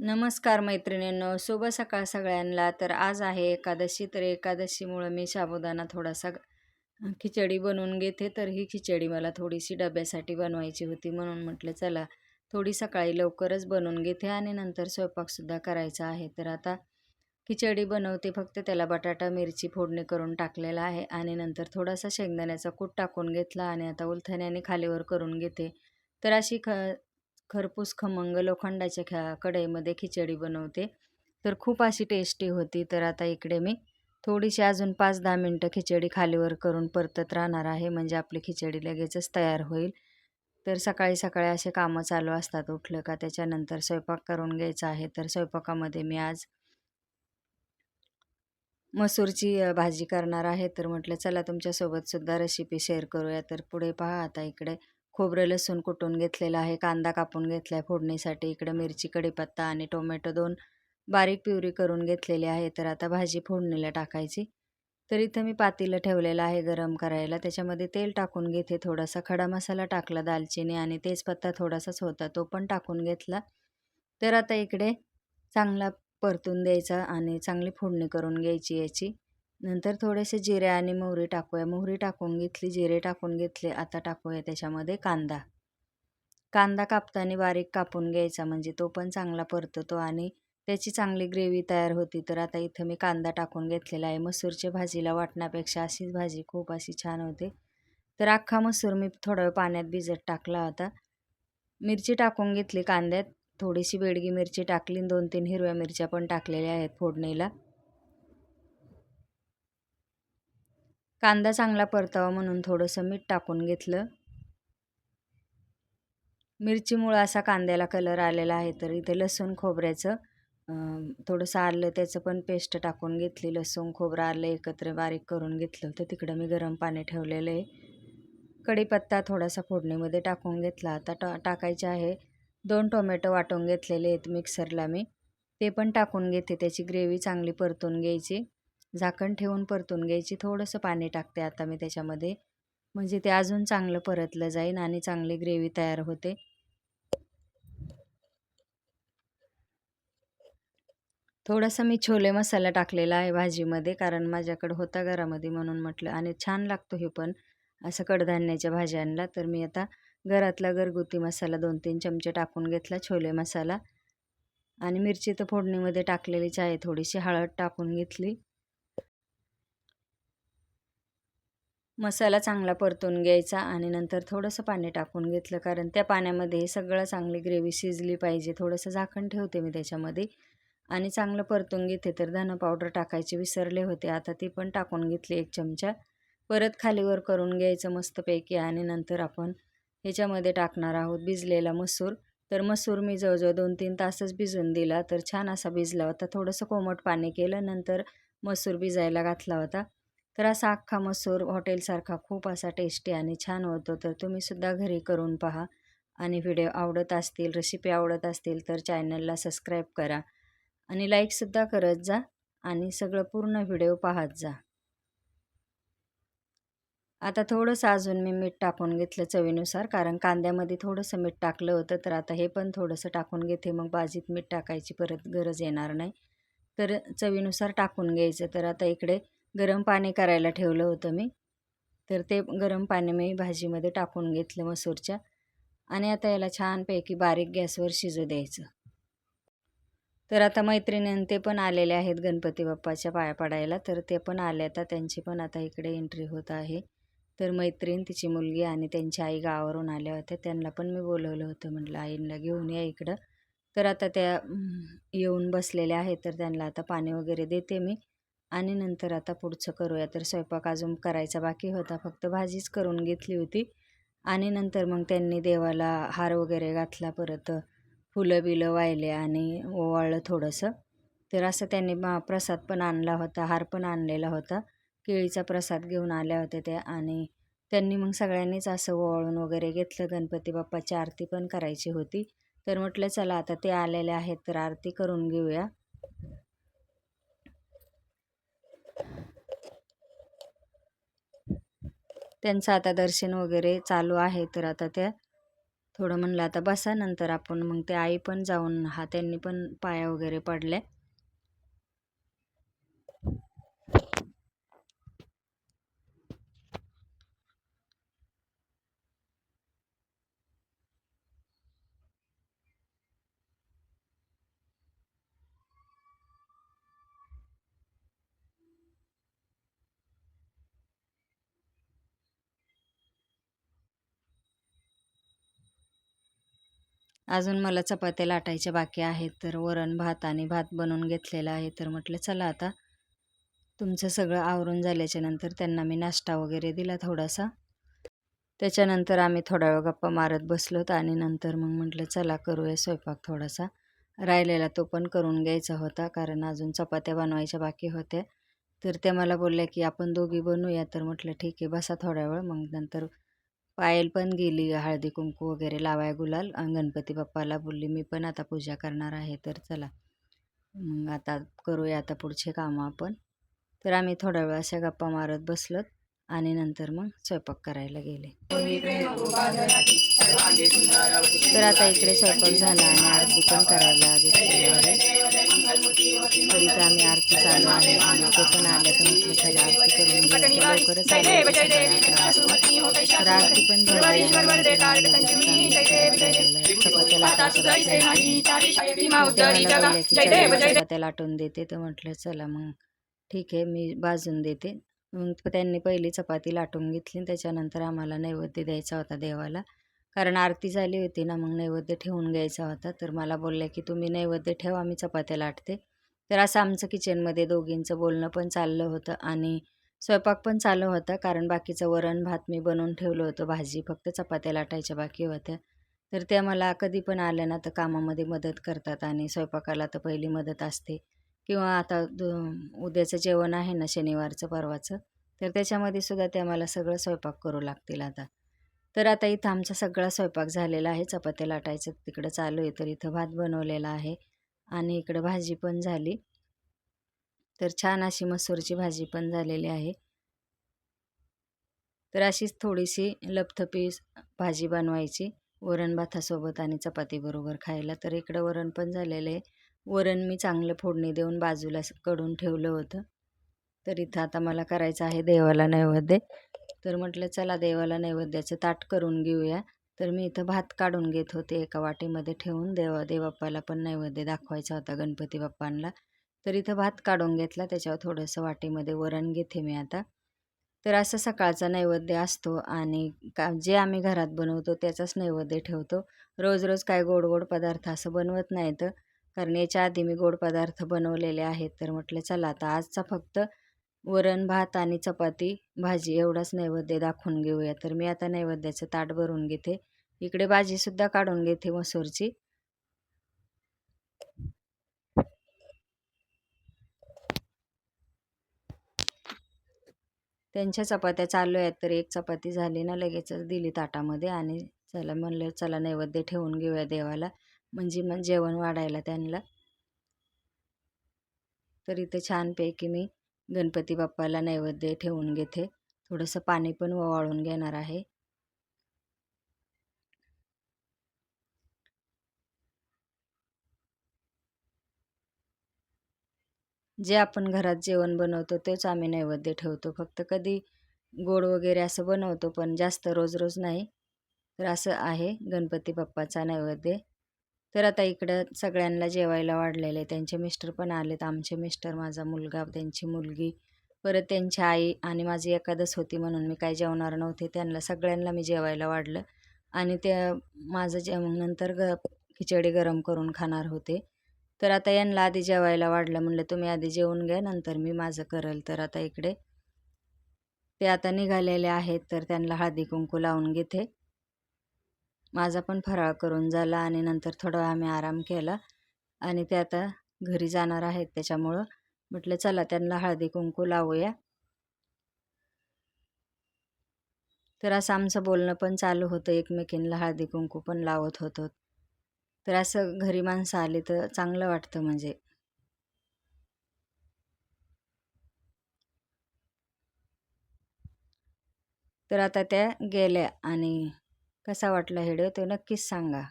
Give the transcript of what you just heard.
नमस्कार मैत्रिणींनो शुभ सकाळ सगळ्यांना. तर आज आहे एकादशी तर एकादशीमुळं मी साबुदाणा थोडासा खिचडी बनवून घेते. तर ही खिचडी मला थोडीशी डब्यासाठी बनवायची होती म्हणून म्हटलं चला थोडी सकाळी लवकरच बनवून घेते आणि नंतर स्वयंपाकसुद्धा करायचा आहे. तर आता खिचडी बनवते फक्त त्याला बटाटा मिरची फोडणी करून टाकलेला आहे आणि नंतर थोडासा शेंगदाण्याचा कूट टाकून घेतला आणि आता उलथण्याने खालीवर करून घेते. तर अशी ख खरपूस खमंग लोखंडाच्या ख्या कढईमध्ये खिचडी बनवते. तर खूप अशी टेस्टी होती. तर आता इकडे मी थोडीशी अजून पाच दहा मिनटं खिचडी खालीवर करून परतत राहणार आहे. म्हणजे आपली खिचडी लगेचच तयार होईल. तर सकाळी सकाळी असे कामं चालू असतात. उठलं का त्याच्यानंतर स्वयंपाक करून घ्यायचा आहे. तर स्वयंपाकामध्ये मी आज मसूरची भाजी करणार आहे. तर म्हटलं चला तुमच्यासोबत सुद्धा रेसिपी शेअर करूया. तर पुढे पहा आता इकडे खोबरं लसूण कुटून घेतलेलं आहे. कांदा कापून घेतला आहे फोडणीसाठी. इकडं मिरची कढीपत्ता आणि टोमॅटो दोन बारीक प्युरी करून घेतलेली आहे. तर आता भाजी फोडणीला टाकायची. तर इथं मी पातीलं ठेवलेलं आहे गरम करायला. त्याच्यामध्ये तेल टाकून घेते. थोडासा खडा मसाला टाकला दालचिनी आणि तेजपत्ता थोडासाच होता. तो पण टाकून घेतला. तर आता इकडे चांगला परतून द्यायचा आणि चांगली फोडणी करून घ्यायची याची. नंतर थोडेसे जिरे आणि मोहरी टाकूया. मोहरी टाकून घेतली जिरे टाकून घेतले. आता टाकूया त्याच्यामध्ये कांदा. कांदा कापताना बारीक कापून घ्यायचा म्हणजे तो पण चांगला परततो आणि त्याची चांगली ग्रेव्ही तयार होती. तर आता इथं मी कांदा टाकून घेतलेला आहे. मसूरच्या भाजीला वाटण्यापेक्षा अशीच भाजी खूप अशी छान होते. तर अख्खा मसूर मी थोडा वेळ पाण्यात भिजत टाकला होता. मिरची टाकून घेतली कांद्यात. थोडीशी बेडगी मिरची टाकली. दोन तीन हिरव्या मिरच्या पण टाकलेल्या आहेत फोडणीला. कांदा चांगला परतावा म्हणून थोडंसं मीठ टाकून घेतलं. मिरचीमुळं असा कांद्याला कलर आलेला आहे तर इथे लसूण खोबऱ्याचं थोडंसं आलं त्याचं पण पेस्ट टाकून घेतली. लसूण खोबरं आलं एकत्र बारीक करून घेतलं. होतं तिकडं मी गरम पाणी ठेवलेलं आहे. कढीपत्ता थोडासा फोडणीमध्ये टाकून घेतला. आता टा टाकायचे आहे. दोन टोमॅटो वाटून घेतलेले आहेत मिक्सरला मी. ते पण टाकून घेते. त्याची ग्रेव्ही चांगली परतून घ्यायची. झाकण ठेवून परतून घ्यायची. थोडंसं पाणी टाकते आता मी त्याच्यामध्ये. म्हणजे ते अजून चांगलं परतलं जाईल आणि चांगली ग्रेव्ही तयार होते. थोडासा मी छोले मसाला टाकलेला आहे भाजीमध्ये कारण माझ्याकडं होता घरामध्ये म्हणून म्हटलं. आणि छान लागतो हे पण असं कडधान्याच्या भाज्यांना. तर मी आता घरातला घरगुती मसाला दोन तीन चमचे टाकून घेतला छोले मसाला. आणि मिरची तर फोडणीमध्ये टाकलेलीच आहे थोडीशी. हळद टाकून घेतली. मसाला चांगला परतून घ्यायचा आणि नंतर थोडंसं पाणी टाकून घेतलं. कारण त्या पाण्यामध्ये सगळं चांगली ग्रेव्ही शिजली पाहिजे. थोडंसं झाकण ठेवते मी त्याच्यामध्ये. आणि चांगलं परतून घेते. तर धनं पावडर टाकायचे विसरले होते. आता ती पण टाकून घेतली एक चमचा. परत खालीवर करून घ्यायचं मस्तपैकी. आणि नंतर आपण ह्याच्यामध्ये टाकणार आहोत भिजलेला मसूर. तर मसूर मी जवळजवळ दोन तीन तासच भिजून दिला. तर छान असा भिजला होता. थोडंसं कोमट पाणी केलं. नंतर मसूर भिजायला घातला होता. तर असा अख्खा मसूर हॉटेलसारखा खूप असा टेस्टी आणि छान होतो. तर तुम्हीसुद्धा घरी करून पहा आणि व्हिडिओ आवडत असतील रेसिपी आवडत असतील तर चॅनलला सबस्क्राईब करा आणि लाईकसुद्धा करत जा आणि सगळं पूर्ण व्हिडिओ पाहत जा. आता थोडंसं अजून मी मीठ टाकून घेतलं चवीनुसार कारण कांद्यामध्ये थोडंसं मीठ टाकलं होतं तर आता हे पण थोडंसं टाकून घेते. मग भाजीत मीठ टाकायची परत गरज येणार नाही. तर चवीनुसार टाकून घ्यायचं. तर आता इकडे गरम पाणी करायला ठेवलं होतं मी. तर ते गरम पाणी मी भाजीमध्ये टाकून घेतलं मसूरच्या आणि आता याला छानपैकी बारीक गॅसवर शिजू द्यायचं. तर आता मैत्रिणीं ते पण आलेले आहेत गणपती बाप्पाच्या पाया पडायला. तर ते पण आले आता. त्यांची पण आता इकडे एंट्री होत आहे. तर मैत्रीण तिची मुलगी आणि त्यांची आई गावावरून आल्या होत्या. त्यांना पण मी बोलवलं होतं. म्हटलं आईंना घेऊन या इकडं. तर आता त्या येऊन बसलेल्या आहेत. तर त्यांना आता पाणी वगैरे देते मी. आणि नंतर आता पुढचं करूया. तर स्वयंपाक अजून करायचा बाकी होता. फक्त भाजीच करून घेतली होती. आणि नंतर मग त्यांनी देवाला हार वगैरे घातला परत. फुलं बिलं वाहिले आणि ओवाळलं थोडंसं. तर असं त्यांनी प्रसाद पण आणला होता. हार पण आणलेला होता. केळीचा प्रसाद घेऊन आल्या होत्या त्या आणि त्यांनी मग सगळ्यांनीच असं ओवाळून वगैरे घेतलं. गणपती बाप्पाची आरती पण करायची होती. तर म्हटलं चला आता ते आलेले आहेत तर आरती करून घेऊया. त्यांचं आता दर्शन वगैरे चालू आहे. तर आता त्या थोडं म्हणलं आता बसा नंतर आपण मग ते आई पण जाऊन हा त्यांनी पण पाया वगैरे पडले अजून मला चपात्या लाटायच्या बाकी आहेत तर वरण भात आणि भात बनवून घेतलेला आहे. तर म्हटलं चला आता तुमचं सगळं आवरून झाल्याच्यानंतर त्यांना मी नाश्ता वगैरे दिला थोडासा. त्याच्यानंतर आम्ही थोडा वेळ गप्पा मारत बसलोत आणि नंतर मग म्हटलं चला करूया स्वयंपाक थोडासा. राहिलेला तो पण करून घ्यायचा होता कारण अजून चपात्या बनवायच्या बाकी होत्या. तर त्या मला बोलल्या की आपण दोघी बनवूया तर म्हटलं ठीक आहे बसा थोडा वेळ. मग नंतर पायल पण गेली हळदी कुंकू वगैरे लावाय गुलाल. गणपती बाप्पाला बोलली मी पण आता पूजा करणार आहे तर चला. मग आता करूया आता पुढचे कामं आपण. तर आम्ही थोडा वेळ अशा गप्पा मारत बसलोत. आणि नंतर मग स्वयंपाक करायला गेले. तर आता इकडे स्वयंपाक झाला आणि आरती पण करायला घेतलेली आहे तर इथं आम्ही आरती चालू आहे आणि ते पण आले तर म्हटलं चला आरती करून लवकरच आले तर आरती पण झाली चपात्या चपात्या लाटून देते. तर म्हटलं चला मग ठीक आहे मी बाजून देते. त्यांनी पहिली चपाती लाटून घेतली त्याच्यानंतर आम्हाला नैवेद्य द्यायचा होता देवाला. कारण आरती झाली होती ना मग नैवेद्य ठेवून घ्यायचा होता. तर मला बोलले की तुम्ही नैवेद्य ठेवा मी चपात्या लाटते. तर असं आमचं किचनमध्ये दोघींचं बोलणं पण चाललं होतं आणि स्वयंपाक पण चालू होता. कारण बाकीचं वरण भात मी बनवून ठेवलं होतं भाजी फक्त चपात्या लाटायच्या बाकी होत्या. तर त्या मला कधी पण आल्या ना तर कामामध्ये मदत करतात आणि स्वयंपाकाला तर पहिली मदत असते. किंवा आता दु उद्याचं जेवण आहे ना शनिवारचं परवाचं तर त्याच्यामध्ये सुद्धा त्या मला सगळं स्वयंपाक करू लागतील आता. तर आता इथं आमचा सगळा स्वयंपाक झालेला आहे चपात्या लाटायचं तिकडं चालू आहे तर इथं भात बनवलेला आहे आणि इकडं भाजी पण झाली. तर छान अशी मसूरची भाजी पण झालेली आहे. तर अशीच थोडीशी लपथपी भाजी बनवायची वरण भातासोबत आणि चपातीबरोबर खायला. तर इकडं वरण पण झालेलं आहे. वरण मी चांगलं फोडणी देऊन बाजूला कडून ठेवलं होतं. तर इथं आता मला करायचं आहे देवाला नैवेद्य. तर म्हटलं चला देवाला नैवेद्याचं ताट करून घेऊया. तर मी इथं भात काढून घेत होते. एका वाटीमध्ये ठेवून देवा देवाप्पाला पण नैवेद्य दाखवायचा होता गणपती बाप्पांना. तर इथं भात काढून घेतला. त्याच्यावर थोडंसं वाटीमध्ये वरण घेते मी आता. तर असं सकाळचा नैवेद्य असतो आणि का जे आम्ही घरात बनवतो त्याचाच नैवेद्य ठेवतो. रोज रोज काय गोड गोड पदार्थ असं बनवत नाही तर करण्याच्या आधी मी गोड पदार्थ बनवलेले आहेत. तर म्हटलं चला आता आजचा फक्त वरण भात आणि चपाती भाजी एवढाच नैवेद्य दाखवून घेऊया. तर मी आता नैवेद्याचं ताट भरून घेते. इकडे भाजीसुद्धा काढून घेते मसूरची. त्यांच्या चपात्या चालू आहेत तर एक चपाती झाली ना लगेचच दिली ताटामध्ये आणि चला म्हणलं चला नैवेद्य ठेवून घेऊया देवाला. म्हणजे मग जेवण वाढायला त्यांना. तर इथे छानपैकी मी गणपती बाप्पाला नैवेद्य ठेवून घेते. थोडंसं पाणी पण ओवाळून घेणार आहे. जे आपण घरात जेवण बनवतो तेच आम्ही नैवेद्य ठेवतो. फक्त कधी गोड वगैरे असं बनवतो पण जास्त रोज रोज नाही. तर असं आहे गणपती बाप्पाचा नैवेद्य. तर आता इकडं सगळ्यांना जेवायला वाढलेले त्यांचे मिस्टर पण आलेत. आमचे मिस्टर माझा मुलगा त्यांची मुलगी परत त्यांची आई आणि माझी एकादश होती म्हणून मी काय जेवणार नव्हते. त्यांना सगळ्यांना मी जेवायला वाढलं. आणि ते माझं जेवण नंतर ग खिचडी गरम करून खाणार होते. तर आता यांना आधी जेवायला वाढलं. म्हणलं तुम्ही आधी जेवून घ्या नंतर मी माझं करेल. तर आता इकडे ते आता निघालेले आहेत. तर त्यांना हळदी कुंकू लावून घेते. माझा पण फराळ करून झाला आणि नंतर थोडा आम्ही आराम केला. आणि ते आता घरी जाणार आहेत त्याच्यामुळं. म्हटलं चला त्यांना हळदी कुंकू लावूया. तर असं आमचं बोलणं पण चालू होतं. एकमेकींना हळदी कुंकू पण लावत होतो. तर असं घरी माणसं आली तर चांगलं वाटतं म्हणजे. तर आता त्या गेल्या आणि कसा वाटला व्हिडिओ तो नक्कीच सांगा.